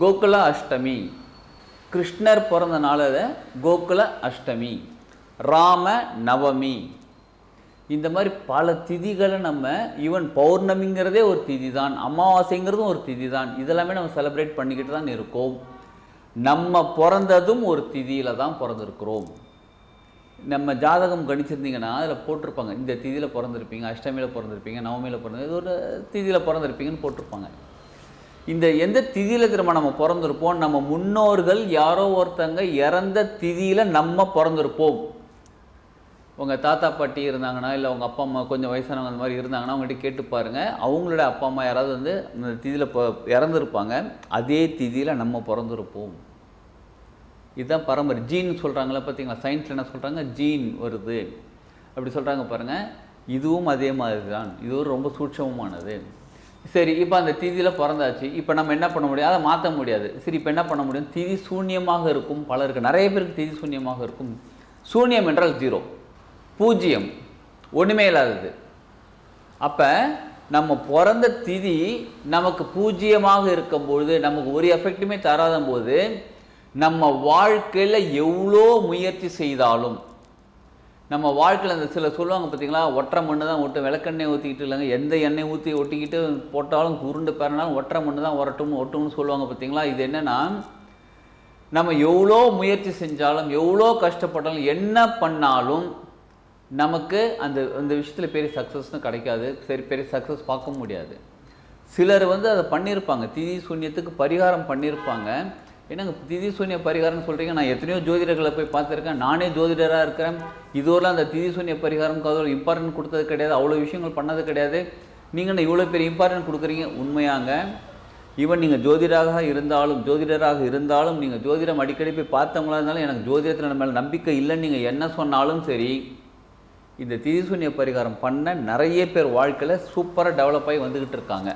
கோகுல அஷ்டமி. கிருஷ்ணர் பிறந்த நாள் கோகுல அஷ்டமி. ராம நவமி. இந்த மாதிரி பல திதிகளை நம்ம ஈவன் பௌர்ணமிங்கிறதே ஒரு திதி தான் அமாவாசைங்கிறதும் ஒரு திதி தான் இதெல்லாமே நம்ம செலிப்ரேட் பண்ணிக்கிட்டு தான் இருக்கோம். நம்ம பிறந்ததும் ஒரு திதியில் தான் பிறந்திருக்கிறோம். நம்ம ஜாதகம் கணிச்சிருந்தீங்கன்னா அதில் போட்டிருப்பாங்க. இந்த திதியில் பிறந்திருப்பீங்க அஷ்டமியில் பிறந்திருப்பீங்க நவமியில் பிறந்த இது ஒரு திதியில் பிறந்திருப்பீங்கன்னு போட்டிருப்பாங்க. இந்த எந்த திதியில் திரும்ப நம்ம பிறந்திருப்போம்? நம்ம முன்னோர்கள் யாரோ ஒருத்தங்க இறந்த திதியில் நம்ம பிறந்திருப்போம். உங்கள் தாத்தா பாட்டி இருந்தாங்கன்னா இல்லை உங்கள் அப்பா அம்மா கொஞ்சம் வயசானவங்க அந்த மாதிரி இருந்தாங்கன்னா அவங்ககிட்ட கேட்டு பாருங்கள் அவங்களோட அப்பா அம்மா யாராவது வந்து இந்த திதியில் இப்போ இறந்துருப்பாங்க. அதே திதியில் நம்ம பிறந்திருப்போம். இதுதான் பரம்பரை. ஜீன் சொல்கிறாங்களே பார்த்தீங்களா சயின்ஸில் என்ன சொல்கிறாங்க ஜீன் வருது. அப்படி சொல்கிறாங்க பாருங்கள் இதுவும் அதே மாதிரி தான் இது ஒரு ரொம்ப சூட்சமமானது. சரி இப்போ அந்த திதியில் பிறந்தாச்சு. இப்போ நம்ம என்ன பண்ண முடியும்? அதை மாற்ற முடியாது. சரி இப்போ என்ன பண்ண முடியும்? திதி சூன்யமாக இருக்கும். பலருக்கு நிறைய பேருக்கு திதி சூன்யமாக இருக்கும். சூன்யம் என்றால் ஜீரோ. பூஜ்ஜியம். ஒன்றுமே இல்லாதது. அப்போ நம்ம பிறந்த திதி நமக்கு பூஜ்ஜியமாக இருக்கும்பொழுது நமக்கு ஒரு எஃபெக்ட்டுமே தராத போது நம்ம வாழ்க்கையில் எவ்வளோ முயற்சி செய்தாலும் நம்ம வாழ்க்கையில் அந்த சில சொல்லுவாங்க பார்த்தீங்களா ஒற்றை மண்ணு தான் ஒட்டும் விளக்கெண்ணெய் ஊற்றிக்கிட்டு இல்லைங்க எந்த எண்ணெய் ஊற்றி ஒட்டிக்கிட்டு போட்டாலும் உருண்டு பெறனாலும் ஒற்றை மண்ணு தான் ஒரட்டும் ஒட்டும்னு சொல்லுவாங்க பார்த்தீங்களா இது என்னென்னா நம்ம எவ்வளோ முயற்சி செஞ்சாலும் எவ்வளோ கஷ்டப்பட்டாலும் என்ன பண்ணாலும் நமக்கு அந்த அந்த விஷயத்தில் பெரிய சக்ஸஸ்னு கிடைக்காது. சரி பெரிய சக்ஸஸ் பார்க்க முடியாது. சிலர் வந்து அதை பண்ணியிருப்பாங்க. திதி சூன்யத்துக்கு பரிகாரம் பண்ணியிருப்பாங்க. என்னங்க திதி சூன்ய பரிகாரம்னு சொல்கிறீங்க நான் எத்தனையோ ஜோதிடர்களை போய் பார்த்துருக்கேன். நானே ஜோதிடராக இருக்கிறேன். இதுவரெல்லாம் அந்த திதி சூன்ய பரிகாரம்க்கு அவ்வளோ இம்பார்ட்டன்ட் கொடுத்தது கிடையாது. அவ்வளோ விஷயங்கள் பண்ணது கிடையாது. நீங்கள் என்ன இவ்வளோ பெரிய இம்பார்ட்டன்ட் கொடுக்குறீங்க? உண்மையாங்க. ஈவன் நீங்கள் ஜோதிடராக இருந்தாலும் ஜோதிடராக இருந்தாலும் நீங்கள் ஜோதிடம் அடிக்கடி போய் பார்த்தவங்களா இருந்தாலும் எனக்கு ஜோதிடத்தில் மேலே நம்பிக்கை இல்லைன்னு நீங்கள் என்ன சொன்னாலும் சரி இந்த திதிசூன்ய பரிகாரம் பண்ண நிறைய பேர் வாழ்க்கையில் சூப்பராக டெவலப் ஆகி வந்துக்கிட்டு இருக்காங்க.